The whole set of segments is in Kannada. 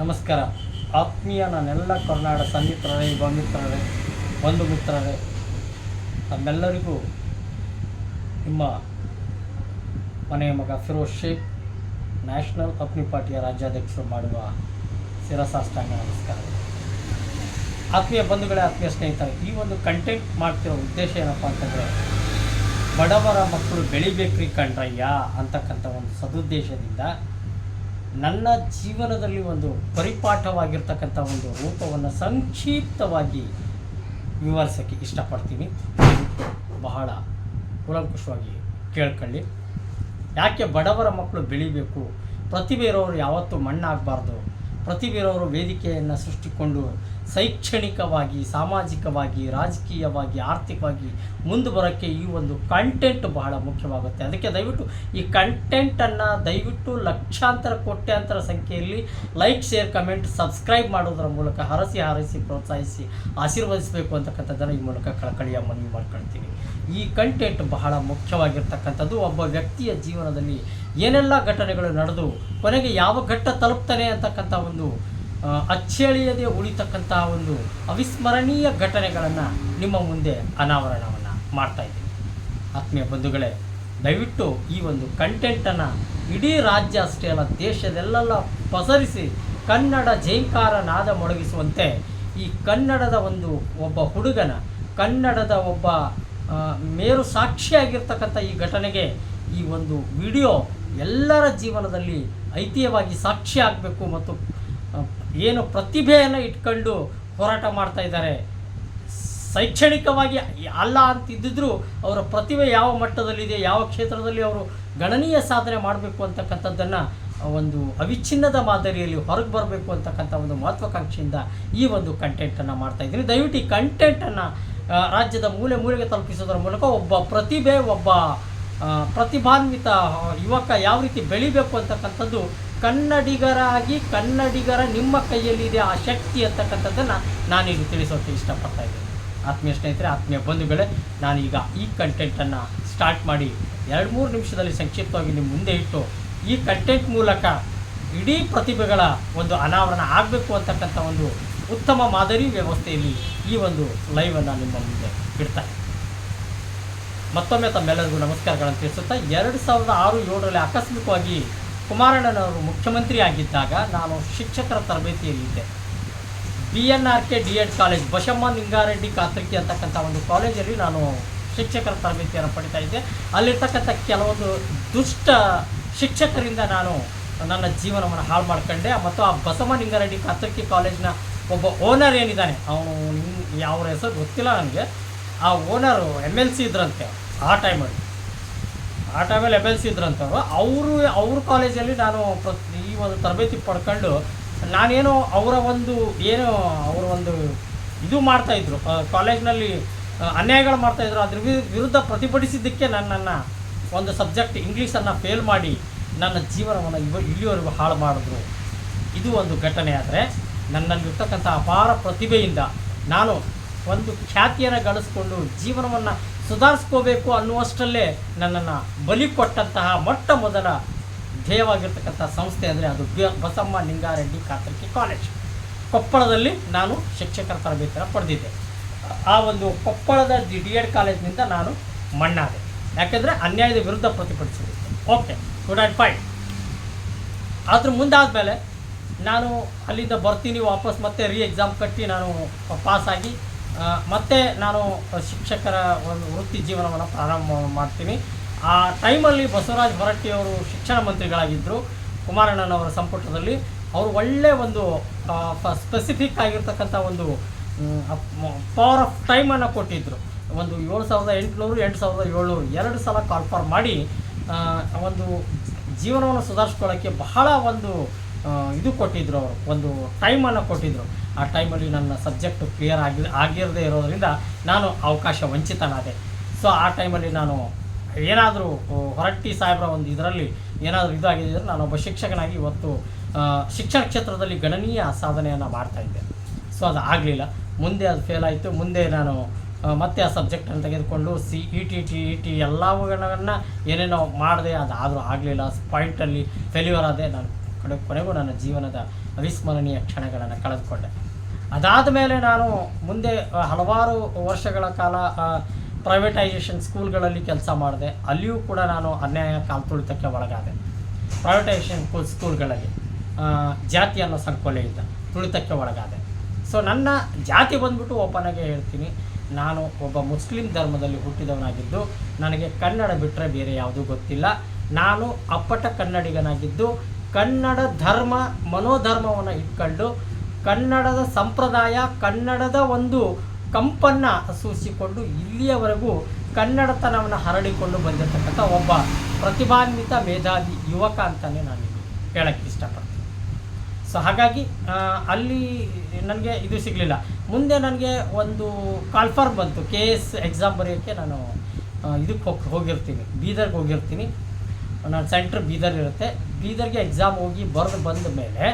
ನಮಸ್ಕಾರ. ಆತ್ಮೀಯ ನಾನೆಲ್ಲ ಕರ್ನಾಟಕ ಸನ್ನಿಹಿತರೇ ಯುವ ಮಿತ್ರರೇ ಬಂಧು ಮಿತ್ರರೇ ತಮ್ಮೆಲ್ಲರಿಗೂ ನಿಮ್ಮ ಮನೆಯ ಮಗ ಫಿರೋಜ್ ಶೇಖ್, ನ್ಯಾಷನಲ್ ಅಪ್ನಿ ಪಾರ್ಟಿಯ ರಾಜ್ಯಾಧ್ಯಕ್ಷರು ಮಾಡುವ ಶಿರಸಾಷ್ಟಾಂಗ ನಮಸ್ಕಾರ. ಆತ್ಮೀಯ ಬಂಧುಗಳೇ, ಆತ್ಮೀಯ ಸ್ನೇಹಿತರೆ, ಈ ಒಂದು ಕಂಟೆಂಟ್ ಮಾಡ್ತಿರೋ ಉದ್ದೇಶ ಏನಪ್ಪ ಅಂತಂದರೆ, ಬಡವರ ಮಕ್ಕಳು ಬೆಳಿಬೇಕ್ರಿ ಕಣ್ರಯ್ಯ ಅಂತಕ್ಕಂಥ ಒಂದು ಸದುದ್ದೇಶದಿಂದ ನನ್ನ ಜೀವನದಲ್ಲಿ ಒಂದು ಪರಿಪಾಠವಾಗಿರ್ತಕ್ಕಂಥ ಒಂದು ರೂಪವನ್ನು ಸಂಕ್ಷಿಪ್ತವಾಗಿ ವಿವರಿಸೋಕ್ಕೆ ಇಷ್ಟಪಡ್ತೀನಿ. ಬಹಳ ಕುಲಂಕುಷವಾಗಿ ಕೇಳ್ಕೊಳ್ಳಿ. ಯಾಕೆ ಬಡವರ ಮಕ್ಕಳು ಬೆಳಿಬೇಕು? ಪ್ರತಿಭೆ ಇರೋರು ಯಾವತ್ತೂ ಮಣ್ಣಾಗಬಾರ್ದು. ಪ್ರತಿಭೆ ಇರೋರು ವೇದಿಕೆಯನ್ನು ಸೃಷ್ಟಿಕೊಂಡು ಶೈಕ್ಷಣಿಕವಾಗಿ, ಸಾಮಾಜಿಕವಾಗಿ, ರಾಜಕೀಯವಾಗಿ, ಆರ್ಥಿಕವಾಗಿ ಮುಂದೆ ಬರೋಕ್ಕೆ ಈ ಒಂದು ಕಂಟೆಂಟ್ ಬಹಳ ಮುಖ್ಯವಾಗುತ್ತೆ. ಅದಕ್ಕೆ ದಯವಿಟ್ಟು ಈ ಕಂಟೆಂಟನ್ನು ದಯವಿಟ್ಟು ಲಕ್ಷಾಂತರ, ಕೋಟ್ಯಾಂತರ ಸಂಖ್ಯೆಯಲ್ಲಿ ಲೈಕ್ ಶೇರ್ ಕಮೆಂಟ್ ಸಬ್ಸ್ಕ್ರೈಬ್ ಮಾಡೋದರ ಮೂಲಕ ಹರಸಿ, ಹಾರೈಸಿ, ಪ್ರೋತ್ಸಾಹಿಸಿ, ಆಶೀರ್ವದಿಸಬೇಕು ಅಂತಕ್ಕಂಥದ್ದನ್ನು ಈ ಮೂಲಕ ಕಳಕಳಿಯ ಮನವಿ ಮಾಡ್ಕೊಳ್ತೀನಿ. ಈ ಕಂಟೆಂಟ್ ಬಹಳ ಮುಖ್ಯವಾಗಿರ್ತಕ್ಕಂಥದ್ದು ಒಬ್ಬ ವ್ಯಕ್ತಿಯ ಜೀವನದಲ್ಲಿ ಏನೆಲ್ಲ ಘಟನೆಗಳು ನಡೆದು ಕೊನೆಗೆ ಯಾವ ಘಟ್ಟ ತಲುಪ್ತಾನೆ ಅಂತಕ್ಕಂಥ ಒಂದು ಅಚ್ಚಳಿಯದೆ ಉಳಿತಕ್ಕಂಥ ಒಂದು ಅವಿಸ್ಮರಣೀಯ ಘಟನೆಗಳನ್ನು ನಿಮ್ಮ ಮುಂದೆ ಅನಾವರಣವನ್ನು ಮಾಡ್ತಾ ಇದ್ದೀನಿ. ಆತ್ಮೀಯ ಬಂಧುಗಳೇ, ದಯವಿಟ್ಟು ಈ ಒಂದು ಕಂಟೆಂಟನ್ನು ಇಡೀ ರಾಜ್ಯ ಅಷ್ಟೇ ಅಲ್ಲ, ದೇಶದಲ್ಲೆಲ್ಲ ಪಸರಿಸಿ ಕನ್ನಡ ಜೈಂಕಾರ ನಾದ ಮೊಳಗಿಸುವಂತೆ ಈ ಕನ್ನಡದ ಒಂದು ಒಬ್ಬ ಹುಡುಗನ, ಕನ್ನಡದ ಒಬ್ಬ ಮೇರು ಸಾಕ್ಷಿಯಾಗಿರ್ತಕ್ಕಂಥ ಈ ಘಟನೆಗೆ ಈ ಒಂದು ವಿಡಿಯೋ ಎಲ್ಲರ ಜೀವನದಲ್ಲಿ ಐತಿಹ್ಯವಾಗಿ ಸಾಕ್ಷಿ ಆಗಬೇಕು ಮತ್ತು ಏನು ಪ್ರತಿಭೆಯನ್ನು ಇಟ್ಕೊಂಡು ಹೋರಾಟ ಮಾಡ್ತಾ ಇದ್ದಾರೆ. ಶೈಕ್ಷಣಿಕವಾಗಿ ಅಲ್ಲ ಅಂತಿದ್ದಿದ್ರು ಅವರ ಪ್ರತಿಭೆ ಯಾವ ಮಟ್ಟದಲ್ಲಿದೆ, ಯಾವ ಕ್ಷೇತ್ರದಲ್ಲಿ ಅವರು ಗಣನೀಯ ಸಾಧನೆ ಮಾಡಬೇಕು ಅಂತಕ್ಕಂಥದ್ದನ್ನು ಒಂದು ಅವಿಚ್ಛಿನ್ನದ ಮಾದರಿಯಲ್ಲಿ ಹೊರಗೆ ಬರಬೇಕು ಅಂತಕ್ಕಂಥ ಒಂದು ಮಹತ್ವಾಕಾಂಕ್ಷೆಯಿಂದ ಈ ಒಂದು ಕಂಟೆಂಟನ್ನು ಮಾಡ್ತಾ ಇದ್ದೀನಿ. ದಯವಿಟ್ಟು ಈ ಕಂಟೆಂಟನ್ನು ರಾಜ್ಯದ ಮೂಲೆ ಮೂಲೆಗೆ ತಲುಪಿಸೋದ್ರ ಮೂಲಕ ಒಬ್ಬ ಪ್ರತಿಭೆ, ಒಬ್ಬ ಪ್ರತಿಭಾನ್ವಿತ ಯುವಕ ಯಾವ ರೀತಿ ಬೆಳಿಬೇಕು ಅಂತಕ್ಕಂಥದ್ದು ಕನ್ನಡಿಗರಾಗಿ ಕನ್ನಡಿಗರ ನಿಮ್ಮ ಕೈಯಲ್ಲಿದೆ ಆ ಶಕ್ತಿ ಅಂತಕ್ಕಂಥದ್ದನ್ನು ನಾನೀಗ ತಿಳಿಸೋಕ್ಕೆ ಇಷ್ಟಪಡ್ತಾ ಇದ್ದೇನೆ. ಆತ್ಮೀಯ ಸ್ನೇಹಿತರೆ, ಆತ್ಮೀಯ ಬಂಧುಗಳೇ, ನಾನೀಗ ಈ ಕಂಟೆಂಟನ್ನು ಸ್ಟಾರ್ಟ್ ಮಾಡಿ ಎರಡು ಮೂರು ನಿಮಿಷದಲ್ಲಿ ಸಂಕ್ಷಿಪ್ತವಾಗಿ ನಿಮ್ಮ ಮುಂದೆ ಇಟ್ಟು ಈ ಕಂಟೆಂಟ್ ಮೂಲಕ ಇಡೀ ಪ್ರತಿಭೆಗಳ ಒಂದು ಅನಾವರಣ ಆಗಬೇಕು ಅಂತಕ್ಕಂಥ ಒಂದು ಉತ್ತಮ ಮಾದರಿ ವ್ಯವಸ್ಥೆಯಲ್ಲಿ ಈ ಒಂದು ಲೈವನ್ನು ನಿಮ್ಮ ಮುಂದೆ ಇಡ್ತಾ ಮತ್ತೊಮ್ಮೆ ತಮ್ಮೆಲ್ಲರಿಗೂ ನಮಸ್ಕಾರಗಳನ್ನು ತಿಳಿಸುತ್ತಾ ಎರಡು ಸಾವಿರದ ಆರು ಏಳರಲ್ಲಿ ಆಕಸ್ಮಿಕವಾಗಿ ಕುಮಾರಣ್ಣನವರು ಮುಖ್ಯಮಂತ್ರಿ ಆಗಿದ್ದಾಗ ನಾನು ಶಿಕ್ಷಕರ ತರಬೇತಿಯಲ್ಲಿದ್ದೆ. B N R K D Ed college Basamma Ningareddy Katriki ಅಂತಕ್ಕಂಥ ಒಂದು ಕಾಲೇಜಲ್ಲಿ ನಾನು ಶಿಕ್ಷಕರ ತರಬೇತಿಯನ್ನು ಪಡಿತಾ ಇದ್ದೆ. ಅಲ್ಲಿರ್ತಕ್ಕಂಥ ಕೆಲವೊಂದು ದುಷ್ಟ ಶಿಕ್ಷಕರಿಂದ ನಾನು ನನ್ನ ಜೀವನವನ್ನು ಹಾಳು ಮಾಡ್ಕೊಂಡೆ. ಮತ್ತು ಆ ಬಸಮ್ಮ ನಿಂಗಾರೆಡ್ಡಿ ಕಾತ್ರಿಕಿ ಕಾಲೇಜ್ನ ಒಬ್ಬ ಓನರ್ ಏನಿದ್ದಾನೆ, ಅವನು ಯಾವ ಹೆಸರು ಗೊತ್ತಿಲ್ಲ ನನಗೆ. ಆ ಓನರು ಎಂ ಎಲ್ ಸಿ ಇದ್ರಂತೆ, ಆ ಟೈಮಲ್ಲಿ ಆ ಟೈಮಲ್ಲಿ ಎಂ ಎಲ್ ಸಿ ಇದ್ರಂಥವ್ರು ಅವರು ಅವ್ರ ಕಾಲೇಜಲ್ಲಿ ನಾನು ಪ್ರತಿ, ಈ ಒಂದು ತರಬೇತಿ ಪಡ್ಕೊಂಡು ನಾನೇನೋ ಅವರ ಒಂದು, ಏನು ಅವರ ಒಂದು ಇದು ಮಾಡ್ತಾಯಿದ್ರು ಕಾಲೇಜ್ನಲ್ಲಿ ಅನ್ಯಾಯಗಳು ಮಾಡ್ತಾಯಿದ್ರು ಅದ್ರ ವಿರುದ್ಧ ಪ್ರತಿಭಟಿಸಿದ್ದಕ್ಕೆ ನನ್ನನ್ನು ಒಂದು ಸಬ್ಜೆಕ್ಟ್ ಇಂಗ್ಲೀಷನ್ನು ಫೇಲ್ ಮಾಡಿ ನನ್ನ ಜೀವನವನ್ನು ಇವ, ಇಲ್ಲಿವರೆಗೂ ಹಾಳು ಮಾಡಿದ್ರು. ಇದು ಒಂದು ಘಟನೆ ಆದರೆ ನನ್ನಲ್ಲಿರ್ತಕ್ಕಂಥ ಅಪಾರ ಪ್ರತಿಭೆಯಿಂದ ನಾನು ಒಂದು ಖ್ಯಾತಿಯನ್ನು ಗಳಿಸ್ಕೊಂಡು ಜೀವನವನ್ನು ಸುಧಾರಿಸ್ಕೋಬೇಕು ಅನ್ನುವಷ್ಟರಲ್ಲೇ ನನ್ನನ್ನು ಬಲಿ ಕೊಟ್ಟಂತಹ ಮೊಟ್ಟ ಮೊದಲ ಧ್ಯೇಯವಾಗಿರ್ತಕ್ಕಂಥ ಸಂಸ್ಥೆ ಅಂದರೆ ಅದು ಬಸಮ್ಮ ನಿಂಗಾರೆಡ್ಡಿ ಕಾತರ್ಕಿ ಕಾಲೇಜ್. ಕೊಪ್ಪಳದಲ್ಲಿ ನಾನು ಶಿಕ್ಷಕರ ತರಬೇತಿಯನ್ನು ಪಡೆದಿದ್ದೆ. ಆ ಒಂದು ಕೊಪ್ಪಳದ ಡಿ ಡಿ ಎಡ್ ಕಾಲೇಜ್ನಿಂದ ನಾನು ಮಣ್ಣಾದೆ. ಯಾಕೆಂದರೆ ಅನ್ಯಾಯದ ವಿರುದ್ಧ ಪ್ರತಿಭಟಿಸಿದೆ. ಓಕೆ, ಗುಡ್ ಆ್ಯಂಡ್ ಫೈನ್ ಅದ್ರ ಮುಂದಾದಮೇಲೆ ನಾನು ಅಲ್ಲಿಂದ ಬರ್ತೀನಿ, ವಾಪಸ್ ಮತ್ತೆ ರೀ ಎಕ್ಸಾಮ್ ಕಟ್ಟಿ ನಾನು ಪಾಸಾಗಿ ಮತ್ತೆ ನಾನು ಶಿಕ್ಷಕರ ಒಂದು ವೃತ್ತಿ ಜೀವನವನ್ನು ಪ್ರಾರಂಭ ಮಾಡ್ತೀನಿ. ಆ ಟೈಮಲ್ಲಿ ಬಸವರಾಜ ಹೊರಟ್ಟಿಯವರು ಶಿಕ್ಷಣ ಮಂತ್ರಿಗಳಾಗಿದ್ದರು ಕುಮಾರಣ್ಣನವರ ಸಂಪುಟದಲ್ಲಿ. ಅವರು ಒಳ್ಳೆಯ ಒಂದು ಸ್ಪೆಸಿಫಿಕ್ ಆಗಿರ್ತಕ್ಕಂಥ ಒಂದು ಪವರ್ ಆಫ್ ಟೈಮನ್ನು ಕೊಟ್ಟಿದ್ದರು ಒಂದು ಏಳು ಸಾವಿರದ ಎಂಟುನೂರು, ಎಂಟು ಸಾವಿರದ ಏಳ್ನೂರು ಎರಡು ಸಲ ಕಾಲ್ಫಾರ್ ಮಾಡಿ ಒಂದು ಜೀವನವನ್ನು ಸುಧಾರಿಸ್ಕೊಳ್ಳೋಕ್ಕೆ ಬಹಳ ಒಂದು ಇದು ಕೊಟ್ಟಿದ್ದರು ಅವರು, ಒಂದು ಟೈಮನ್ನು ಕೊಟ್ಟಿದ್ದರು ಆ ಟೈಮಲ್ಲಿ ನನ್ನ ಸಬ್ಜೆಕ್ಟ್ ಕ್ಲಿಯರ್ ಆಗಿ, ಆಗಿರದೇ ಇರೋದರಿಂದ ನಾನು ಅವಕಾಶ ವಂಚಿತನಾದೆ. ಸೊ ಆ ಟೈಮಲ್ಲಿ ನಾನು ಏನಾದರೂ ಹೊರಟ್ಟಿ ಸಾಹೇಬ್ರ ಒಂದು ಇದರಲ್ಲಿ ಏನಾದರೂ ಇದಾಗಿದ್ದರೆ ನಾನೊಬ್ಬ ಶಿಕ್ಷಕನಾಗಿ ಇವತ್ತು ಶಿಕ್ಷಣ ಕ್ಷೇತ್ರದಲ್ಲಿ ಗಣನೀಯ ಸಾಧನೆಯನ್ನು ಮಾಡ್ತಾ ಇದ್ದೆ. ಸೊ ಅದು ಆಗಲಿಲ್ಲ. ಮುಂದೆ ಅದು ಫೇಲ್ ಆಯಿತು. ಮುಂದೆ ನಾನು ಮತ್ತೆ ಆ ಸಬ್ಜೆಕ್ಟನ್ನು ತೆಗೆದುಕೊಂಡು C, E, T T, E, T ಎಲ್ಲವುಗಳನ್ನು ಏನೇನೋ ಮಾಡಿದೆ ಅದು ಆದರೂ ಆಗಲಿಲ್ಲ ಪಾಯಿಂಟಲ್ಲಿ ಫೇಲ್ಯೂರ್ ಆದೆ. ನಾನು ಕಡೆ, ಕೊನೆಗೂ ನನ್ನ ಜೀವನದ ಅವಿಸ್ಮರಣೀಯ ಕ್ಷಣಗಳನ್ನು ಕಳೆದುಕೊಂಡೆ. ಅದಾದ ಮೇಲೆ ನಾನು ಮುಂದೆ ಹಲವಾರು ವರ್ಷಗಳ ಕಾಲ ಪ್ರೈವೇಟೈಸೇಷನ್ ಸ್ಕೂಲ್ಗಳಲ್ಲಿ ಕೆಲಸ ಮಾಡಿದೆ. ಅಲ್ಲಿಯೂ ಕೂಡ ನಾನು ಅನ್ಯಾಯ ಕಾಲ್ತುಳಿತಕ್ಕೆ ಒಳಗಾದೆ. ಪ್ರೈವೇಟೈಸೇಷನ್ ಸ್ಕೂಲ್ ಸ್ಕೂಲ್ಗಳಲ್ಲಿ ಜಾತಿ ಅನ್ನೋ ಸಂಕೋಲೆಯಿಂದ ತುಳಿತಕ್ಕೆ ಒಳಗಾದೆ. ಸೊ ನನ್ನ ಜಾತಿ ಬಂದ್ಬಿಟ್ಟು ಆಗಿ ಹೇಳ್ತೀನಿ. ನಾನು ಒಬ್ಬ ಮುಸ್ಲಿಂ ಧರ್ಮದಲ್ಲಿ ಹುಟ್ಟಿದವನಾಗಿದ್ದು, ನನಗೆ ಕನ್ನಡ ಬಿಟ್ಟರೆ ಬೇರೆ ಯಾವುದೂ ಗೊತ್ತಿಲ್ಲ. ನಾನು ಅಪ್ಪಟ ಕನ್ನಡಿಗನಾಗಿದ್ದು, ಕನ್ನಡ ಧರ್ಮ, ಮನೋಧರ್ಮವನ್ನು ಇಟ್ಕೊಂಡು ಕನ್ನಡದ ಸಂಪ್ರದಾಯ, ಕನ್ನಡದ ಒಂದು ಕಂಪನ್ನು ಸೂಚಿಸಿಕೊಂಡು ಇಲ್ಲಿಯವರೆಗೂ ಕನ್ನಡತನವನ್ನು ಹರಡಿಕೊಂಡು ಬಂದಿರತಕ್ಕಂಥ ಒಬ್ಬ ಪ್ರತಿಭಾನ್ವಿತ ಮೇಧಾವಿ ಯುವಕ ಅಂತಲೇ ನಾನು ಹೇಳಕ್ಕೆ ಇಷ್ಟಪಡ್ತೀನಿ. ಸೊ ಹಾಗಾಗಿ ಅಲ್ಲಿ ನನಗೆ ಇದು ಸಿಗಲಿಲ್ಲ. ಮುಂದೆ ನನಗೆ ಒಂದು ಕಾಲ್ಫರ್ ಬಂತು. ಕೆ ಎಸ್ ಎಕ್ಸಾಮ್ ಬರೆಯೋಕ್ಕೆ ನಾನು ಇದಕ್ಕೆ ಹೋಗಿ, ಹೋಗಿರ್ತೀನಿ. ಬೀದರ್ಗೆ ಹೋಗಿರ್ತೀನಿ. ನಾನು ಸೆಂಟ್ರ್ ಬೀದರ್ ಇರುತ್ತೆ. ಬೀದರ್ಗೆ ಎಕ್ಸಾಮ್ ಹೋಗಿ ಬರೆದು ಬಂದ ಮೇಲೆ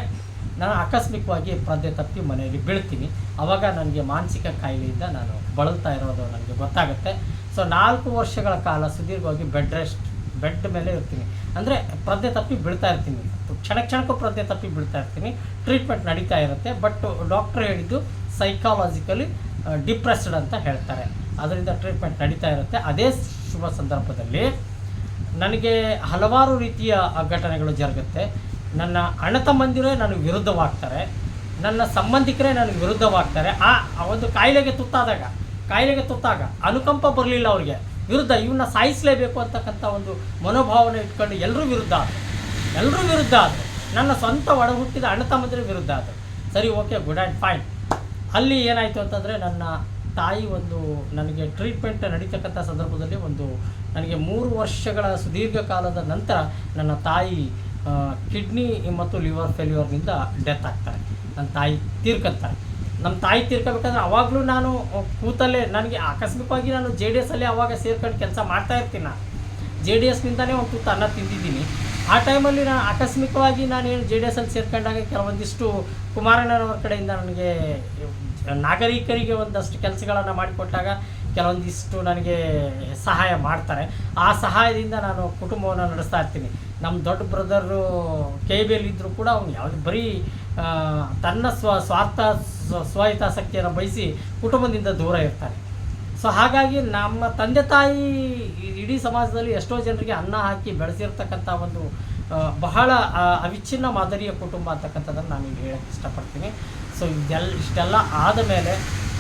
ನಾನು ಆಕಸ್ಮಿಕವಾಗಿ ಪ್ರಜ್ಞೆ ತಪ್ಪಿ ಮನೆಯಲ್ಲಿ ಬೀಳ್ತೀನಿ. ಆವಾಗ ನನಗೆ ಮಾನಸಿಕ ಕಾಯಿಲೆಯಿಂದ ನಾನು ಬಳಲ್ತಾ ಇರೋದು ನನಗೆ ಗೊತ್ತಾಗುತ್ತೆ. ಸೊ ನಾಲ್ಕು ವರ್ಷಗಳ ಕಾಲ ಸುದೀರ್ಘವಾಗಿ ಬೆಡ್ ರೆಸ್ಟ್, ಬೆಡ್ ಮೇಲೆ ಇರ್ತೀನಿ. ಅಂದರೆ ಪ್ರಜ್ಞೆ ತಪ್ಪಿ ಬೀಳ್ತಾ ಇರ್ತೀನಿ. ಕ್ಷಣ ಕ್ಷಣಕ್ಕೂ ಪ್ರಜ್ಞೆ ತಪ್ಪಿ ಬೀಳ್ತಾ ಇರ್ತೀನಿ. ಟ್ರೀಟ್ಮೆಂಟ್ ನಡೀತಾ ಇರುತ್ತೆ. ಬಟ್ ಡಾಕ್ಟ್ರ್ ಹೇಳಿದ್ದು ಸೈಕಾಲಜಿಕಲಿ ಡಿಪ್ರೆಸ್ಡ್ ಅಂತ ಹೇಳ್ತಾರೆ. ಅದರಿಂದ ಟ್ರೀಟ್ಮೆಂಟ್ ನಡೀತಾ ಇರುತ್ತೆ. ಅದೇ ಶುಭ ಸಂದರ್ಭದಲ್ಲಿ ನನಗೆ ಹಲವಾರು ರೀತಿಯ ಘಟನೆಗಳು ಜರುಗುತ್ತೆ. ನನ್ನ ಅಣ್ಣ ತಮ್ಮಂದಿರೇ ನನಗೆ ವಿರುದ್ಧವಾಗ್ತಾರೆ. ನನ್ನ ಸಂಬಂಧಿಕರೇ ನನಗೆ ವಿರುದ್ಧವಾಗ್ತಾರೆ. ಆ ಒಂದು ಕಾಯಿಲೆಗೆ ತುತ್ತಾದಾಗ, ಕಾಯಿಲೆಗೆ ತುತ್ತಾಗ ಅನುಕಂಪ ಬರಲಿಲ್ಲ ಅವ್ರಿಗೆ. ವಿರುದ್ಧ ಇವನ್ನ ಸಾಯಿಸಲೇಬೇಕು ಅಂತಕ್ಕಂಥ ಒಂದು ಮನೋಭಾವನೆ ಇಟ್ಕೊಂಡು ಎಲ್ಲರೂ ವಿರುದ್ಧ ಆದರು. ಎಲ್ಲರೂ ವಿರುದ್ಧ ಆದರು. ನನ್ನ ಸ್ವಂತ ಒಡ ಹುಟ್ಟಿದ ಅಣ್ಣ ತಮ್ಮಂದಿರ ವಿರುದ್ಧ ಆದರು. ಸರಿ, ಓಕೆ, ಗುಡ್ ಆ್ಯಂಡ್ ಫೈನ್. ಅಲ್ಲಿ ಏನಾಯಿತು ಅಂತಂದರೆ ನನ್ನ ತಾಯಿ ಒಂದು ನನಗೆ ಟ್ರೀಟ್ಮೆಂಟ್ ನಡೀತಕ್ಕಂಥ ಸಂದರ್ಭದಲ್ಲಿ ಒಂದು ನನಗೆ ಮೂರು ವರ್ಷಗಳ ಸುದೀರ್ಘ ಕಾಲದ ನಂತರ ನನ್ನ ತಾಯಿ ಕಿಡ್ನಿ ಮತ್ತು ಲಿವರ್ ಫೇಲ್ಯೂರ್ನಿಂದ ಡೆತ್ ಆಗ್ತಾರೆ. ನನ್ನ ತಾಯಿ ತೀರ್ಕೊತಾರೆ ನಮ್ಮ ತಾಯಿ ತೀರ್ಕೋಬೇಕಾದ್ರೆ ಅವಾಗಲೂ ನಾನು ಕೂತಲ್ಲೇ ನನಗೆ ಆಕಸ್ಮಿಕವಾಗಿ ನಾನು ಜೆ ಡಿ ಎಸ್ಸಲ್ಲಿ ಅವಾಗ ಸೇರ್ಕೊಂಡು ಕೆಲಸ ಮಾಡ್ತಾ ಇರ್ತೀನಿ ನಾನು. ಜೆ ಡಿ ಎಸ್ನಿಂದನೇ ಒಂದು ತುತ್ತು ಅನ್ನ ತಿಂದಿದ್ದೀನಿ. ಆ ಟೈಮಲ್ಲಿ ನಾನು ಆಕಸ್ಮಿಕವಾಗಿ ನಾನು ಏನು ಜೆ ಡಿ ಎಸ್ಸಲ್ಲಿ ಸೇರ್ಕೊಂಡಾಗ ಕೆಲವೊಂದಿಷ್ಟು ಕುಮಾರಣ್ಣನವರ ಕಡೆಯಿಂದ ನನಗೆ, ನಾಗರಿಕರಿಗೆ ಒಂದಷ್ಟು ಕೆಲಸಗಳನ್ನು ಮಾಡಿಕೊಟ್ಟಾಗ ಕೆಲವೊಂದಿಷ್ಟು ನನಗೆ ಸಹಾಯ ಮಾಡ್ತಾರೆ. ಆ ಸಹಾಯದಿಂದ ನಾನು ಕುಟುಂಬವನ್ನು ನಡೆಸ್ತಾ ಇರ್ತೀನಿ. ನಮ್ಮ ದೊಡ್ಡ ಬ್ರದರು ಕೆ ಬಿಯಲ್ಲಿದ್ದರೂ ಕೂಡ ಅವ್ನು ಯಾವುದು ಬರೀ ತನ್ನ ಸ್ವ, ಸ್ವಾರ್ಥ, ಸ್ವ ಸ್ವಹಿತಾಸಕ್ತಿಯನ್ನು ಬಯಸಿ ಕುಟುಂಬದಿಂದ ದೂರ ಇರ್ತಾರೆ ಸೊ ಹಾಗಾಗಿ ನಮ್ಮ ತಂದೆ ತಾಯಿ ಇಡೀ ಸಮಾಜದಲ್ಲಿ ಎಷ್ಟೋ ಜನರಿಗೆ ಅನ್ನ ಹಾಕಿ ಬೆಳೆಸಿರ್ತಕ್ಕಂಥ ಒಂದು ಬಹಳ ಅವಿಚ್ಛಿನ್ನ ಮಾದರಿಯ ಕುಟುಂಬ ಅಂತಕ್ಕಂಥದ್ದನ್ನು ನಾನು ಈಗ ಹೇಳಕ್ಕೆ ಇಷ್ಟಪಡ್ತೀನಿ. ಸೊ ಇದೆಲ್ಲ, ಇಷ್ಟೆಲ್ಲ ಆದ ಮೇಲೆ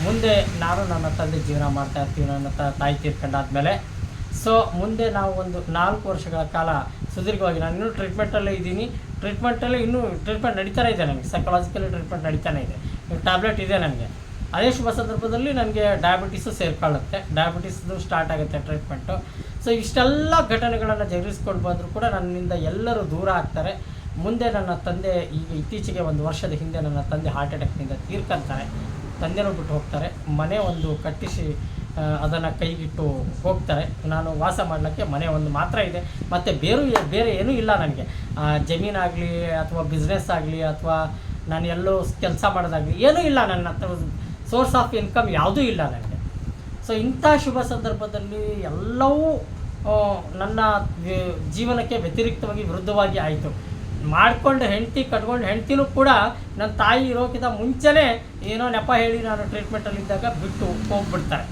ಮುಂದೆ ನಾನು ನನ್ನ ತಂದೆ ಜೀವನ ಮಾಡ್ತಾ ಇರ್ತೀನಿ, ನನ್ನ ತಾಯಿ ತೀರ್ಕೊಂಡಾದ್ಮೇಲೆ ಸೊ ಮುಂದೆ ನಾವು ಒಂದು ನಾಲ್ಕು ವರ್ಷಗಳ ಕಾಲ ಸುದೀರ್ಘವಾಗಿ ನಾನು ಇನ್ನೂ ಟ್ರೀಟ್ಮೆಂಟಲ್ಲೇ ಇದ್ದೀನಿ. ಟ್ರೀಟ್ಮೆಂಟಲ್ಲೇ ಇನ್ನೂ ಟ್ರೀಟ್ಮೆಂಟ್ ನಡೀತಾನೆ ಇದೆ ನನಗೆ. ಸೈಕಲಾಜಿಕಲಿ ಟ್ರೀಟ್ಮೆಂಟ್ ನಡೀತಾನೆ ಇದೆ. ಟ್ಯಾಬ್ಲೆಟ್ ಇದೆ ನನಗೆ. ಅದೇ ಶುಭ ಸಂದರ್ಭದಲ್ಲಿ ನನಗೆ ಡಯಾಬಿಟೀಸು ಸೇರ್ಕೊಳ್ಳುತ್ತೆ. ಡಯಾಬಿಟೀಸ್ದು ಸ್ಟಾರ್ಟ್ ಆಗುತ್ತೆ ಟ್ರೀಟ್ಮೆಂಟು ಸೊ ಇಷ್ಟೆಲ್ಲ ಘಟನೆಗಳನ್ನು ಜಗಿಸ್ಕೊಂಡು ಬಂದರೂ ಕೂಡ ನನ್ನಿಂದ ಎಲ್ಲರೂ ದೂರ ಆಗ್ತಾರೆ. ಮುಂದೆ ನನ್ನ ತಂದೆ ಈಗ ಇತ್ತೀಚೆಗೆ ಒಂದು ವರ್ಷದ ಹಿಂದೆ ನನ್ನ ತಂದೆ ಹಾರ್ಟ್ ಅಟ್ಯಾಕ್ನಿಂದ ತೀರ್ಕೊಂತಾರೆ ತಂದೆನೂ ಬಿಟ್ಟು ಹೋಗ್ತಾರೆ. ಮನೆ ಒಂದು ಕಟ್ಟಿಸಿ ಅದನ್ನು ಕೈಗಿಟ್ಟು ಹೋಗ್ತಾರೆ. ನಾನು ವಾಸ ಮಾಡಲಿಕ್ಕೆ ಮನೆ ಒಂದು ಮಾತ್ರ ಇದೆ. ಮತ್ತು ಬೇರೆ ಬೇರೆ ಏನೂ ಇಲ್ಲ ನನಗೆ. ಜಮೀನಾಗಲಿ ಅಥವಾ ಬಿಸ್ನೆಸ್ ಆಗಲಿ ಅಥವಾ ನಾನು ಎಲ್ಲೋ ಕೆಲಸ ಮಾಡೋದಾಗಲಿ ಏನೂ ಇಲ್ಲ ನನ್ನ ಹತ್ರ. ಸೋರ್ಸ್ ಆಫ್ ಇನ್ಕಮ್ ಯಾವುದೂ ಇಲ್ಲ ನನಗೆ. ಸೊ ಇಂಥ ಶುಭ ಸಂದರ್ಭದಲ್ಲಿ ಎಲ್ಲವೂ ನನ್ನ ಜೀವನಕ್ಕೆ ವ್ಯತಿರಿಕ್ತವಾಗಿ ವಿರುದ್ಧವಾಗಿ ಆಯಿತು. ಮಾಡಿಕೊಂಡು ಹೆಂಡತಿ, ಕಟ್ಕೊಂಡು ಹೆಂಡ್ತಿನೂ ಕೂಡ ನನ್ನ ತಾಯಿ ಇರೋಕ್ಕಿಂತ ಮುಂಚೆನೇ ಏನೋ ನೆಪ ಹೇಳಿ ನಾನು ಟ್ರೀಟ್ಮೆಂಟಲ್ಲಿದ್ದಾಗ ಬಿಟ್ಟು ಹೋಗ್ಬಿಡ್ತಾರೆ.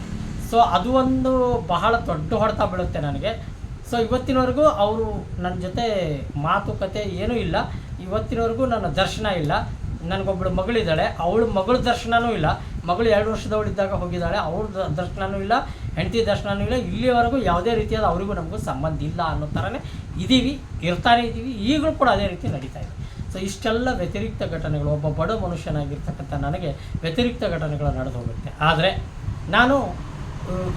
ಸೊ ಅದು ಒಂದು ಬಹಳ ದೊಡ್ಡ ಹೊಡೆತ ಬೀಳುತ್ತೆ ನನಗೆ. ಸೊ ಇವತ್ತಿನವರೆಗೂ ಅವರು ನನ್ನ ಜೊತೆ ಮಾತುಕತೆ ಏನೂ ಇಲ್ಲ. ಇವತ್ತಿನವರೆಗೂ ನನ್ನ ದರ್ಶನ ಇಲ್ಲ. ನನಗೊಬ್ಬಳು ಮಗಳಿದ್ದಾಳೆ. ಅವಳು ಮಗಳ ದರ್ಶನವೂ ಇಲ್ಲ. ಮಗಳು ಎರಡು ವರ್ಷದವಳಿದ್ದಾಗ ಹೋಗಿದ್ದಾಳೆ. ಅವಳ ದರ್ಶನವೂ ಇಲ್ಲ. ಹೆಂಡತಿ ದರ್ಶನವೂ ಇಲ್ಲ. ಇಲ್ಲಿವರೆಗೂ ಯಾವುದೇ ರೀತಿಯಾದ ಅವರಿಗೂ ನಮಗೂ ಸಂಬಂಧ ಇಲ್ಲ ಅನ್ನೋ ಥರನೇ ಇದ್ದೀವಿ ಇರ್ತಾನೆ ಇದ್ದೀವಿ ಈಗಲೂ ಕೂಡ ಅದೇ ರೀತಿ ನಡೀತಾ ಇದೆ. ಸೊ ಇಷ್ಟೆಲ್ಲ ವ್ಯತಿರಿಕ್ತ ಘಟನೆಗಳು, ಒಬ್ಬ ಬಡ ಮನುಷ್ಯನಾಗಿರ್ತಕ್ಕಂಥ ನನಗೆ ವ್ಯತಿರಿಕ್ತ ಘಟನೆಗಳು ನಡೆದು ಹೋಗುತ್ತೆ. ಆದರೆ, ನಾನು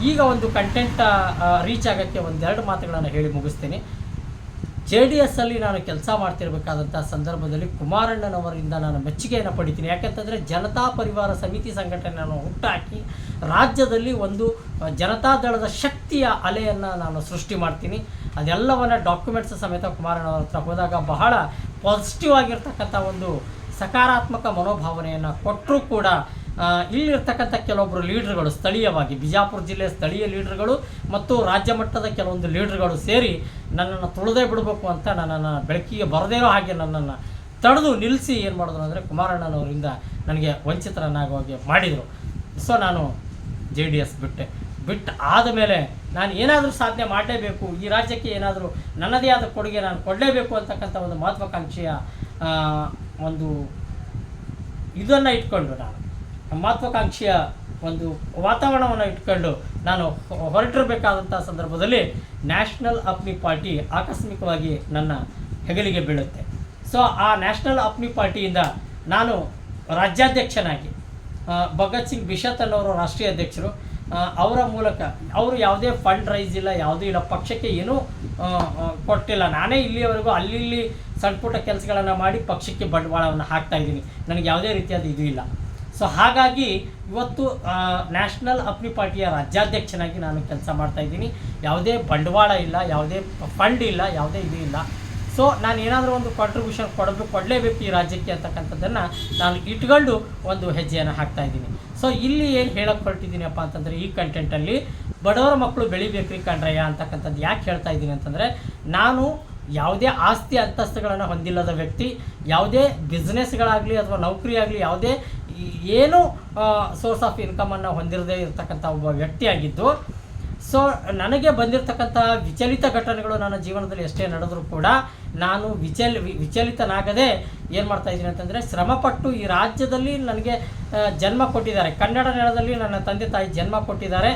ಈಗ ಒಂದು ಕಂಟೆಂಟ್ ರೀಚ್ ಆಗೋಕ್ಕೆ ಒಂದೆರಡು ಮಾತುಗಳನ್ನು ಹೇಳಿ ಮುಗಿಸ್ತೀನಿ. ಜೆ ಡಿ ಎಸ್ಸಲ್ಲಿ ನಾನು ಕೆಲಸ ಮಾಡ್ತಿರ್ಬೇಕಾದಂಥ ಸಂದರ್ಭದಲ್ಲಿ ಕುಮಾರಣ್ಣನವರಿಂದ ನಾನು ಮೆಚ್ಚುಗೆಯನ್ನು ಪಡಿತೀನಿ. ಯಾಕಂತಂದ್ರೆ ಜನತಾ ಪರಿವಾರ ಸಮಿತಿ ಸಂಘಟನೆಯನ್ನು ಹುಟ್ಟಾಕಿ ರಾಜ್ಯದಲ್ಲಿ ಒಂದು ಜನತಾದಳದ ಶಕ್ತಿಯ ಅಲೆಯನ್ನು ನಾನು ಸೃಷ್ಟಿ ಮಾಡ್ತೀನಿ. ಅದೆಲ್ಲವನ್ನ ಡಾಕ್ಯುಮೆಂಟ್ಸ್ ಸಮೇತ ಕುಮಾರಣ್ಣವರ ಹತ್ರ ಹೋದಾಗ ಬಹಳ ಪಾಸಿಟಿವ್ ಆಗಿರ್ತಕ್ಕಂಥ ಒಂದು ಸಕಾರಾತ್ಮಕ ಮನೋಭಾವನೆಯನ್ನು ಕೊಟ್ಟರೂ ಕೂಡ ಇಲ್ಲಿರ್ತಕ್ಕಂಥ ಕೆಲವೊಬ್ಬರು ಲೀಡ್ರ್ಗಳು ಸ್ಥಳೀಯವಾಗಿ, ಬಿಜಾಪುರ ಜಿಲ್ಲೆಯ ಸ್ಥಳೀಯ ಲೀಡ್ರ್ಗಳು ಮತ್ತು ರಾಜ್ಯ ಮಟ್ಟದ ಕೆಲವೊಂದು ಲೀಡ್ರ್ಗಳು ಸೇರಿ ನನ್ನನ್ನು ತುಳಿದೇ ಬಿಡಬೇಕು ಅಂತ ನನ್ನನ್ನು ಬೆಳಕಿಗೆ ಬರದೇನೋ ಹಾಗೆ ನನ್ನನ್ನು ತಡೆದು ನಿಲ್ಲಿಸಿ ಏನು ಮಾಡಿದ್ರು ಅಂದರೆ ಕುಮಾರಣ್ಣನವರಿಂದ ನನಗೆ ವಂಚಿತರನ್ನಾಗುವಾಗೆ ಮಾಡಿದರು. ಸೊ ನಾನು ಜೆ ಡಿ ಎಸ್ ಬಿಟ್ಟೆ. ಬಿಟ್ಟು ಆದಮೇಲೆ ನಾನು ಏನಾದರೂ ಸಾಧನೆ ಮಾಡಲೇಬೇಕು, ಈ ರಾಜ್ಯಕ್ಕೆ ಏನಾದರೂ ನನ್ನದೇ ಆದ ಕೊಡುಗೆ ನಾನು ಕೊಡಲೇಬೇಕು ಅಂತಕ್ಕಂಥ ಒಂದು ಮಹತ್ವಾಕಾಂಕ್ಷೆಯ ಒಂದು ಇದನ್ನು ಇಟ್ಕೊಂಡು ನಾನು. ಮಹತ್ವಾಕಾಂಕ್ಷೆಯ ಒಂದು ವಾತಾವರಣವನ್ನು ಇಟ್ಕೊಂಡು ನಾನು ಹೊರಟಿರಬೇಕಾದಂಥ ಸಂದರ್ಭದಲ್ಲಿ ನ್ಯಾಷನಲ್ ಅಪ್ನಿ ಪಾರ್ಟಿ ಆಕಸ್ಮಿಕವಾಗಿ ನನ್ನ ಹೆಗಲಿಗೆ ಬೀಳುತ್ತೆ. ಸೊ ಆ ನ್ಯಾಷನಲ್ ಅಪ್ನಿ ಪಾರ್ಟಿಯಿಂದ ನಾನು ರಾಜ್ಯಾಧ್ಯಕ್ಷನಾಗಿ ಭಗತ್ ಸಿಂಗ್ ಬಿಷತ್ ಅನ್ನೋರು ರಾಷ್ಟ್ರೀಯ ಅಧ್ಯಕ್ಷರು ಅವರ ಮೂಲಕ ಅವರು ಯಾವುದೇ ಫಂಡ್ ರೈಸ್ ಇಲ್ಲ, ಯಾವುದೂ ಇಲ್ಲ, ಪಕ್ಷಕ್ಕೆ ಏನೂ ಕೊಟ್ಟಿಲ್ಲ. ನಾನೇ ಇಲ್ಲಿಯವರೆಗೂ ಅಲ್ಲಿ ಸಣ್ಣ ಪುಟ್ಟ ಕೆಲಸಗಳನ್ನು ಮಾಡಿ ಪಕ್ಷಕ್ಕೆ ಬಂಡವಾಳವನ್ನು ಹಾಕ್ತಾ ಇದ್ದೀನಿ. ನನಗೆ ಯಾವುದೇ ರೀತಿಯಾದ ಇದು ಇಲ್ಲ. ಸೊ ಹಾಗಾಗಿ ಇವತ್ತು ನ್ಯಾಷನಲ್ ಅಪ್ನಿ ಪಾರ್ಟಿಯ ರಾಜ್ಯಾಧ್ಯಕ್ಷನಾಗಿ ನಾನು ಕೆಲಸ ಮಾಡ್ತಾ ಇದ್ದೀನಿ. ಯಾವುದೇ ಬಂಡವಾಳ ಇಲ್ಲ, ಯಾವುದೇ ಫಂಡ್ ಇಲ್ಲ, ಯಾವುದೇ ಇದು ಇಲ್ಲ. ಸೊ ನಾನು ಏನಾದರೂ ಒಂದು ಕಾಂಟ್ರಿಬ್ಯೂಷನ್ ಕೊಡಬೇಕು ಕೊಡಲೇಬೇಕು ಈ ರಾಜ್ಯಕ್ಕೆ ಅಂತಕ್ಕಂಥದ್ದನ್ನು ನಾನು ಇಟ್ಕೊಂಡು ಒಂದು ಹೆಜ್ಜೆಯನ್ನು ಹಾಕ್ತಾ ಇದ್ದೀನಿ. ಸೊ ಇಲ್ಲಿ ಏನು ಹೇಳಕ್ಕೆ ಹೊರಟಿದ್ದೀನಪ್ಪ ಅಂತಂದರೆ, ಈ ಕಂಟೆಂಟಲ್ಲಿ ಬಡವರ ಮಕ್ಕಳು ಬೆಳಿಬೇಕ್ರಿ ಕಂಡ್ರಯ್ಯ ಅಂತಕ್ಕಂಥದ್ದು ಯಾಕೆ ಹೇಳ್ತಾ ಇದ್ದೀನಿ ಅಂತಂದರೆ, ನಾನು ಯಾವುದೇ ಆಸ್ತಿ ಅಂತಸ್ತುಗಳನ್ನು ಹೊಂದಿಲ್ಲದ ವ್ಯಕ್ತಿ, ಯಾವುದೇ ಬಿಸ್ನೆಸ್ಗಳಾಗಲಿ ಅಥವಾ ನೌಕರಿ ಆಗಲಿ ಯಾವುದೇ ಏನು ಸೋರ್ಸ್ ಆಫ್ ಇನ್ಕಮನ್ನು ಹೊಂದಿರದೇ ಇರತಕ್ಕಂಥ ಒಬ್ಬ ವ್ಯಕ್ತಿಯಾಗಿದ್ದು ಸೊ ನನಗೆ ಬಂದಿರತಕ್ಕಂಥ ವಿಚಲಿತ ಘಟನೆಗಳು ನನ್ನ ಜೀವನದಲ್ಲಿ ಎಷ್ಟೇ ನಡೆದರೂ ಕೂಡ ನಾನು ವಿಚಲ್ ವಿಚಲಿತನಾಗದೆ ಏನು ಮಾಡ್ತಾ ಇದ್ದೀನಿ ಅಂತಂದರೆ, ಶ್ರಮಪಟ್ಟು ಈ ರಾಜ್ಯದಲ್ಲಿ ನನಗೆ ಜನ್ಮ ಕೊಟ್ಟಿದ್ದಾರೆ. ಕನ್ನಡ ನೆಲದಲ್ಲಿ ನನ್ನ ತಂದೆ ತಾಯಿ ಜನ್ಮ ಕೊಟ್ಟಿದ್ದಾರೆ.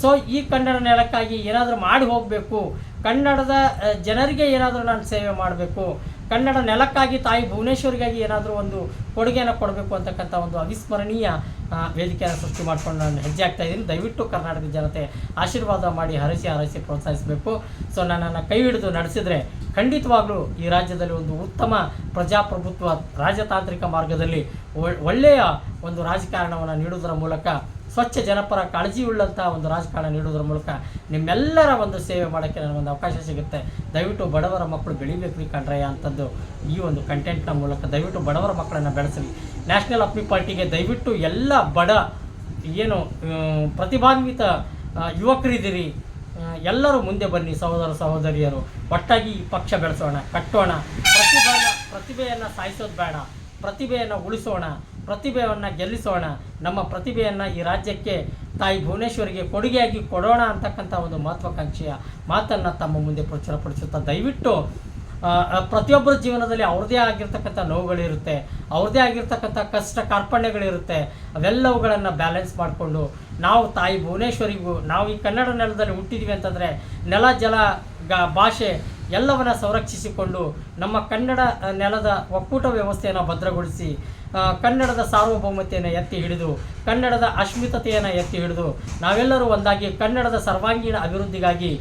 ಸೊ ಈ ಕನ್ನಡ ನೆಲಕ್ಕಾಗಿ ಏನಾದರೂ ಮಾಡಿ ಹೋಗಬೇಕು. ಕನ್ನಡದ ಜನರಿಗೆ ಏನಾದರೂ ನಾನು ಸೇವೆ ಮಾಡಬೇಕು. ಕನ್ನಡ ನೆಲಕ್ಕಾಗಿ ತಾಯಿ ಭುವನೇಶ್ವರಿಗಾಗಿ ಏನಾದರೂ ಒಂದು ಕೊಡುಗೆಯನ್ನು ಕೊಡಬೇಕು ಅಂತಕ್ಕಂಥ ಒಂದು ಅವಿಸ್ಮರಣೀಯ ವೇದಿಕೆಯನ್ನು ಸೃಷ್ಟಿ ಮಾಡಿಕೊಂಡು ನಾನು ಹೆಜ್ಜೆ ಆಗ್ತಾ ಇದ್ದೀನಿ. ದಯವಿಟ್ಟು ಕರ್ನಾಟಕದ ಜನತೆ ಆಶೀರ್ವಾದ ಮಾಡಿ, ಹರಸಿ ಹರಸಿ ಪ್ರೋತ್ಸಾಹಿಸಬೇಕು. ಸೊ ನನ್ನನ್ನು ಕೈ ಹಿಡಿದು ನಡೆಸಿದರೆ ಖಂಡಿತವಾಗ್ಲೂ ಈ ರಾಜ್ಯದಲ್ಲಿ ಒಂದು ಉತ್ತಮ ಪ್ರಜಾಪ್ರಭುತ್ವ ರಾಜತಾಂತ್ರಿಕ ಮಾರ್ಗದಲ್ಲಿ ಒಳ್ಳೆಯ ಒಂದು ರಾಜಕಾರಣವನ್ನು ನೀಡುವುದರ ಮೂಲಕ ಸ್ವಚ್ಛ ಜನಪರ ಕಾಳಜಿಯುಳ್ಳಂಥ ಒಂದು ರಾಜಕಾರಣ ನೀಡುವುದರ ಮೂಲಕ ನಿಮ್ಮೆಲ್ಲರ ಒಂದು ಸೇವೆ ಮಾಡೋಕ್ಕೆ ನನಗೊಂದು ಅವಕಾಶ ಸಿಗುತ್ತೆ. ದಯವಿಟ್ಟು ಬಡವರ ಮಕ್ಕಳು ಬೆಳಿಬೇಕ್ರಿ ಕಣ್ರಯ್ಯ ಅಂತದ್ದು ಈ ಒಂದು ಕಂಟೆಂಟ್ನ ಮೂಲಕ ದಯವಿಟ್ಟು ಬಡವರ ಮಕ್ಕಳನ್ನು ಬೆಳೆಸಲಿ ನ್ಯಾಷನಲ್ ಅಪ್ನಿ ಪಾರ್ಟಿಗೆ ದಯವಿಟ್ಟು ಎಲ್ಲ ಬಡ, ಏನು ಪ್ರತಿಭಾನ್ವಿತ ಯುವಕರಿದ್ದೀರಿ. ಎಲ್ಲರೂ ಮುಂದೆ ಬನ್ನಿ ಸಹೋದರ ಸಹೋದರಿಯರು. ಒಟ್ಟಾಗಿ ಈ ಪಕ್ಷ ಬೆಳೆಸೋಣ, ಕಟ್ಟೋಣ. ಪ್ರತಿಭೆನ, ಪ್ರತಿಭೆಯನ್ನು ಸಾಯಿಸೋದು ಬೇಡ. ಪ್ರತಿಭೆಯನ್ನು ಉಳಿಸೋಣ. ಪ್ರತಿಭೆಯನ್ನು ಗೆಲ್ಲಿಸೋಣ. ನಮ್ಮ ಪ್ರತಿಭೆಯನ್ನು ಈ ರಾಜ್ಯಕ್ಕೆ ತಾಯಿ ಭುವನೇಶ್ವರಿಗೆ ಕೊಡುಗೆಯಾಗಿ ಕೊಡೋಣ ಅಂತಕ್ಕಂಥ ಒಂದು ಮಹತ್ವಾಕಾಂಕ್ಷೆಯ ಮಾತನ್ನು ತಮ್ಮ ಮುಂದೆ ಪ್ರಚುರಪಡಿಸುತ್ತಾ, ದಯವಿಟ್ಟು ಪ್ರತಿಯೊಬ್ಬರ ಜೀವನದಲ್ಲಿ ಅವ್ರದ್ದೇ ಆಗಿರ್ತಕ್ಕಂಥ ನೋವುಗಳಿರುತ್ತೆ, ಅವ್ರದ್ದೇ ಆಗಿರ್ತಕ್ಕಂಥ ಕಷ್ಟ ಕಾರ್ಪಣ್ಯಗಳಿರುತ್ತೆ, ಅವೆಲ್ಲವುಗಳನ್ನು ಬ್ಯಾಲೆನ್ಸ್ ಮಾಡಿಕೊಂಡು ನಾವು ತಾಯಿ ಭುವನೇಶ್ವರಿಗೂ, ನಾವು ಈ ಕನ್ನಡ ನೆಲದಲ್ಲಿ ಹುಟ್ಟಿದ್ವಿ ಅಂತಂದರೆ ನೆಲ, ಜಲ, ಗ, ಭಾಷೆ ಎಲ್ಲವನ್ನ ಸಂರಕ್ಷಿಸಿಕೊಂಡು ನಮ್ಮ ಕನ್ನಡ ನೆಲದ ಒಕ್ಕೂಟ ವ್ಯವಸ್ಥೆಯನ್ನು ಭದ್ರಗೊಳಿಸಿ ಕನ್ನಡದ ಸಾರ್ವಭೌಮತೆಯನ್ನು ಎತ್ತಿ ಹಿಡಿದು, ಕನ್ನಡದ ಅಸ್ಮಿತತೆಯನ್ನು ಎತ್ತಿ ಹಿಡಿದು, ನಾವೆಲ್ಲರೂ ಒಂದಾಗಿ ಕನ್ನಡದ ಸರ್ವಾಂಗೀಣ ಅಭಿವೃದ್ಧಿಗಾಗಿ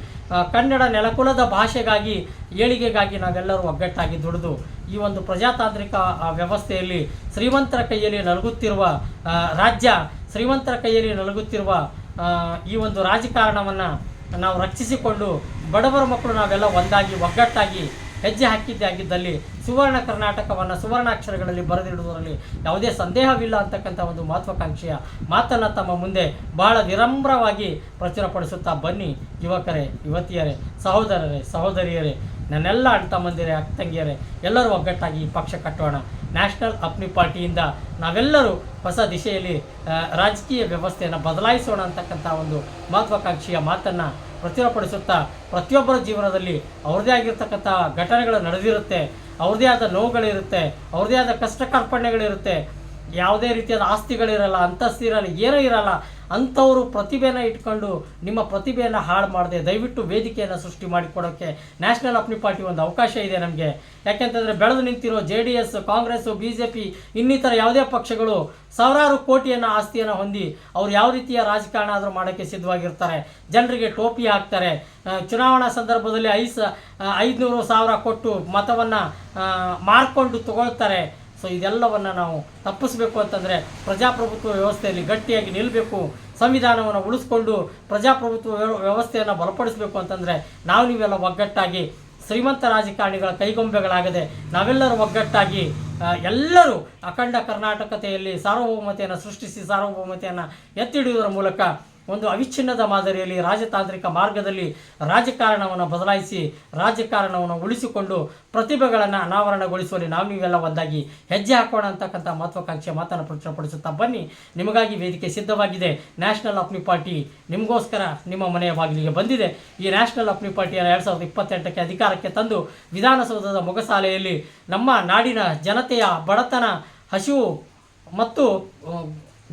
ಕನ್ನಡ ನೆಲಕುಲದ ಭಾಷೆಗಾಗಿ, ಏಳಿಗೆಗಾಗಿ ನಾವೆಲ್ಲರೂ ಒಗ್ಗಟ್ಟಾಗಿ ದುಡಿದು, ಈ ಒಂದು ಪ್ರಜಾತಾಂತ್ರಿಕ ವ್ಯವಸ್ಥೆಯಲ್ಲಿ ಶ್ರೀಮಂತರ ಕೈಯಲ್ಲಿ ನಲಗುತ್ತಿರುವ ರಾಜ್ಯ ಶ್ರೀಮಂತರ ಕೈಯಲ್ಲಿ ನಲಗುತ್ತಿರುವ ಈ ಒಂದು ರಾಜಕಾರಣವನ್ನು ನಾವು ರಕ್ಷಿಸಿಕೊಂಡು ಬಡವರ ಮಕ್ಕಳು ನಾವೆಲ್ಲ ಒಂದಾಗಿ, ಒಗ್ಗಟ್ಟಾಗಿ ಹೆಜ್ಜೆ ಹಾಕಿದ್ದೆ ಆಗಿದ್ದಲ್ಲಿ ಸುವರ್ಣ ಕರ್ನಾಟಕವನ್ನು ಸುವರ್ಣಾಕ್ಷರಗಳಲ್ಲಿ ಬರೆದಿಡುವುದರಲ್ಲಿ ಯಾವುದೇ ಸಂದೇಹವಿಲ್ಲ ಅಂತಕ್ಕಂಥ ಒಂದು ಮಹತ್ವಾಕಾಂಕ್ಷೆಯ ಮಾತನ್ನು ತಮ್ಮ ಮುಂದೆ ಬಹಳ ವಿನಮ್ರವಾಗಿ ಪ್ರಚುರಪಡಿಸುತ್ತಾ ಬನ್ನಿ. ಯುವಕರೇ, ಯುವತಿಯರೇ, ಸಹೋದರರೇ, ಸಹೋದರಿಯರೇ, ನನ್ನೆಲ್ಲ ಅಣ್ಣ ತಮ್ಮಂದಿರೇ ಅಕ್ಕ ತಂಗಿಯರೇ ಎಲ್ಲರೂ ಒಗ್ಗಟ್ಟಾಗಿ ಈ ಪಕ್ಷ ಕಟ್ಟೋಣ. ನ್ಯಾಷನಲ್ ಅಪ್ನಿ ಪಾರ್ಟಿಯಿಂದ ನಾವೆಲ್ಲರೂ ಹೊಸ ದಿಶೆಯಲ್ಲಿ ರಾಜಕೀಯ ವ್ಯವಸ್ಥೆಯನ್ನು ಬದಲಾಯಿಸೋಣ ಅಂತಕ್ಕಂಥ ಒಂದು ಮಹತ್ವಾಕಾಂಕ್ಷೆಯ ಮಾತನ್ನು ಪ್ರಚುರಪಡಿಸುತ್ತಾ ಪ್ರತಿಯೊಬ್ಬರ ಜೀವನದಲ್ಲಿ ಅವ್ರದ್ದೇ ಆಗಿರ್ತಕ್ಕಂಥ ಘಟನೆಗಳು ನಡೆದಿರುತ್ತೆ. ಅವ್ರದ್ದೇ ಆದ ನೋವುಗಳಿರುತ್ತೆ. ಅವ್ರದ್ದೇ ಆದ ಕಷ್ಟ ಕಾರ್ಪಣ್ಯಗಳಿರುತ್ತೆ ಯಾವುದೇ ರೀತಿಯಾದ ಆಸ್ತಿಗಳಿರಲ್ಲ, ಅಂತಸ್ತು ಇರಲ್ಲ, ಏನೂ ಇರಲ್ಲ, ಅಂಥವರು ಪ್ರತಿಭೆನ ಇಟ್ಕೊಂಡು ನಿಮ್ಮ ಪ್ರತಿಭೆಯನ್ನು ಹಾಳು ಮಾಡದೆ ದಯವಿಟ್ಟು ವೇದಿಕೆಯನ್ನು ಸೃಷ್ಟಿ ಮಾಡಿಕೊಡೋಕ್ಕೆ ನ್ಯಾಷನಲ್ ಅಪ್ನಿ ಪಾರ್ಟಿ ಒಂದು ಅವಕಾಶ ಇದೆ ನಮಗೆ. ಯಾಕೆಂತಂದರೆ ಬೆಳೆದು ನಿಂತಿರೋ J D S Congress B J P ಇನ್ನಿತರ ಯಾವುದೇ ಪಕ್ಷಗಳು ಸಾವಿರಾರು ಕೋಟಿಯನ್ನು ಆಸ್ತಿಯನ್ನು ಹೊಂದಿ ಅವ್ರು ಯಾವ ರೀತಿಯ ರಾಜಕಾರಣ ಆದರೂ ಮಾಡೋಕ್ಕೆ ಸಿದ್ಧವಾಗಿರ್ತಾರೆ. ಜನರಿಗೆ ಟೋಪಿ ಹಾಕ್ತಾರೆ. ಚುನಾವಣಾ ಸಂದರ್ಭದಲ್ಲಿ ಐದು ಐದುನೂರು ಸಾವಿರ ಕೊಟ್ಟು ಮತವನ್ನು ಮಾರ್ಕೊಂಡು ತಗೊಳ್ತಾರೆ. ಸೊ ಇದೆಲ್ಲವನ್ನು ನಾವು ತಪ್ಪಿಸಬೇಕು ಅಂತಂದರೆ ಪ್ರಜಾಪ್ರಭುತ್ವ ವ್ಯವಸ್ಥೆಯಲ್ಲಿ ಗಟ್ಟಿಯಾಗಿ ನಿಲ್ಲಬೇಕು ಸಂವಿಧಾನವನ್ನು ಉಳಿಸ್ಕೊಂಡು ಪ್ರಜಾಪ್ರಭುತ್ವ ವ್ಯವ- ವ್ಯವಸ್ಥೆಯನ್ನು ಬಲಪಡಿಸಬೇಕು ಅಂತಂದರೆ ನಾವು ನೀವೆಲ್ಲ ಒಗ್ಗಟ್ಟಾಗಿ ಶ್ರೀಮಂತ ರಾಜಕಾರಣಿಗಳ ಕೈಗೊಂಬೆಗಳಾಗದೆ ನಾವೆಲ್ಲರೂ ಒಗ್ಗಟ್ಟಾಗಿ ಎಲ್ಲರೂ ಅಖಂಡ ಕರ್ನಾಟಕತೆಯಲ್ಲಿ ಸಾರ್ವಭೌಮತೆಯನ್ನು ಸೃಷ್ಟಿಸಿ ಸಾರ್ವಭೌಮತೆಯನ್ನು ಎತ್ತಿಡಿಯುವುದರ ಮೂಲಕ ಒಂದು ಅವಿಚ್ಛಿನ್ನದ ಮಾದರಿಯಲ್ಲಿ ರಾಜತಾಂತ್ರಿಕ ಮಾರ್ಗದಲ್ಲಿ ರಾಜಕಾರಣವನ್ನು ಬದಲಾಯಿಸಿ ರಾಜಕಾರಣವನ್ನು ಉಳಿಸಿಕೊಂಡು ಪ್ರತಿಭೆಗಳನ್ನು ಅನಾವರಣಗೊಳಿಸುವಲ್ಲಿ ನಾವು ನೀವೆಲ್ಲ ಒಂದಾಗಿ ಹೆಜ್ಜೆ ಹಾಕೋಣ ಅಂತಕ್ಕಂಥ ಮಹತ್ವಾಕಾಂಕ್ಷೆ ಮಾತನ್ನು ಪ್ರಚುರಪಡಿಸುತ್ತಾ ಬನ್ನಿ. ನಿಮಗಾಗಿ ವೇದಿಕೆ ಸಿದ್ಧವಾಗಿದೆ. ನ್ಯಾಷನಲ್ ಅಪ್ನಿ ಪಾರ್ಟಿ ನಿಮಗೋಸ್ಕರ ನಿಮ್ಮ ಮನೆಯ ಬಾಗಿಲಿಗೆ ಬಂದಿದೆ. ಈ ನ್ಯಾಷನಲ್ ಅಪ್ನಿ ಪಾರ್ಟಿಯನ್ನು ಎರಡು ಸಾವಿರದ ಇಪ್ಪತ್ತೆಂಟಕ್ಕೆ ಅಧಿಕಾರಕ್ಕೆ ತಂದು ವಿಧಾನಸೌಧದ ಮೊಗಸಾಲೆಯಲ್ಲಿ ನಮ್ಮ ನಾಡಿನ ಜನತೆಯ ಬಡತನ, ಹಸಿವು ಮತ್ತು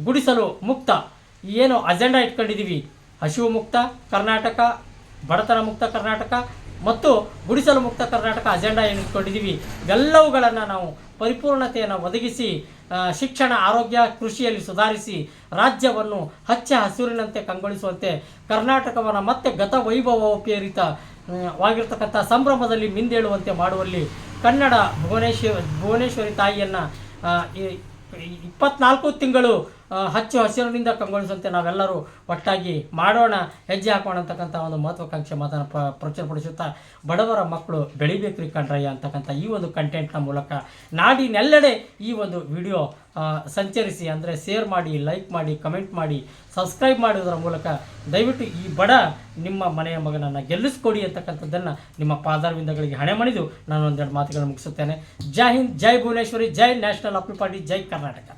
ಗುಡಿಸಲು ಮುಕ್ತ ಏನು ಅಜೆಂಡಾ ಇಟ್ಕೊಂಡಿದ್ದೀವಿ ಹಸಿವು ಮುಕ್ತ ಕರ್ನಾಟಕ, ಬಡತನ ಮುಕ್ತ ಕರ್ನಾಟಕ ಮತ್ತು ಗುಡಿಸಲು ಮುಕ್ತ ಕರ್ನಾಟಕ ಅಜೆಂಡಾ ಏನು ಇಟ್ಕೊಂಡಿದ್ದೀವಿ ಇವೆಲ್ಲವುಗಳನ್ನು ನಾವು ಪರಿಪೂರ್ಣತೆಯನ್ನು ಒದಗಿಸಿ ಶಿಕ್ಷಣ, ಆರೋಗ್ಯ, ಕೃಷಿಯಲ್ಲಿ ಸುಧಾರಿಸಿ, ರಾಜ್ಯವನ್ನು ಹಚ್ಚ ಹಸಿರಿನಂತೆ ಕಂಗೊಳಿಸುವಂತೆ ಕರ್ನಾಟಕವನ್ನು ಮತ್ತೆ ಗತ ವೈಭವೋಪೇರಿತ ವಾಗಿರ್ತಕ್ಕಂಥ ಸಂಭ್ರಮದಲ್ಲಿ ಮಿಂದೇಳುವಂತೆ ಮಾಡುವಲ್ಲಿ ಕನ್ನಡ ಭುವನೇಶ್ವರಿ ಭುವನೇಶ್ವರಿ ತಾಯಿಯನ್ನು ಇಪ್ಪತ್ನಾಲ್ಕು ತಿಂಗಳು ಹಚ್ಚು ಹಸಿರಿನಿಂದ ಕಂಗೊಳಿಸುವಂತೆ ನಾವೆಲ್ಲರೂ ಒಟ್ಟಾಗಿ ಮಾಡೋಣ, ಹೆಜ್ಜೆ ಹಾಕೋಣ ಅಂತಕ್ಕಂಥ ಒಂದು ಮಹತ್ವಾಕಾಂಕ್ಷೆ ಮಾತನ್ನು ಪ್ರ ಪ್ರಚುರಪಡಿಸುತ್ತಾ ಬಡವರ ಮಕ್ಕಳು ಬೆಳಿಬೇಕ್ರಿ ಕಣ್ರಯ್ಯ ಅಂತಕ್ಕಂಥ ಈ ಒಂದು ಕಂಟೆಂಟ್ನ ಮೂಲಕ ನಾಡಿನೆಲ್ಲೆಡೆ ಈ ಒಂದು ವಿಡಿಯೋ ಸಂಚರಿಸಿ ಅಂದರೆ ಶೇರ್ ಮಾಡಿ ಲೈಕ್ ಮಾಡಿ ಕಮೆಂಟ್ ಮಾಡಿ ಸಬ್ಸ್ಕ್ರೈಬ್ ಮಾಡೋದರ ಮೂಲಕ ದಯವಿಟ್ಟು ಈ ಬಡ ನಿಮ್ಮ ಮನೆಯ ಮಗನನ್ನು ಗೆಲ್ಲಿಸ್ಕೊಡಿ ಅಂತಕ್ಕಂಥದ್ದನ್ನು ನಿಮ್ಮ ಪಾದಾರವಿಂದಗಳಿಗೆ ಹಣೆ ಮಣಿದು ನಾನು ಒಂದೆರಡು ಮಾತುಗಳನ್ನು ಮುಗಿಸುತ್ತೇನೆ. ಜೈ ಹಿಂದ್, ಜೈ ಭುವನೇಶ್ವರಿ, ಜೈ ನ್ಯಾಷನಲ್ ಅಪಿ ಪಾರ್ಟಿ ಜೈ ಕರ್ನಾಟಕ.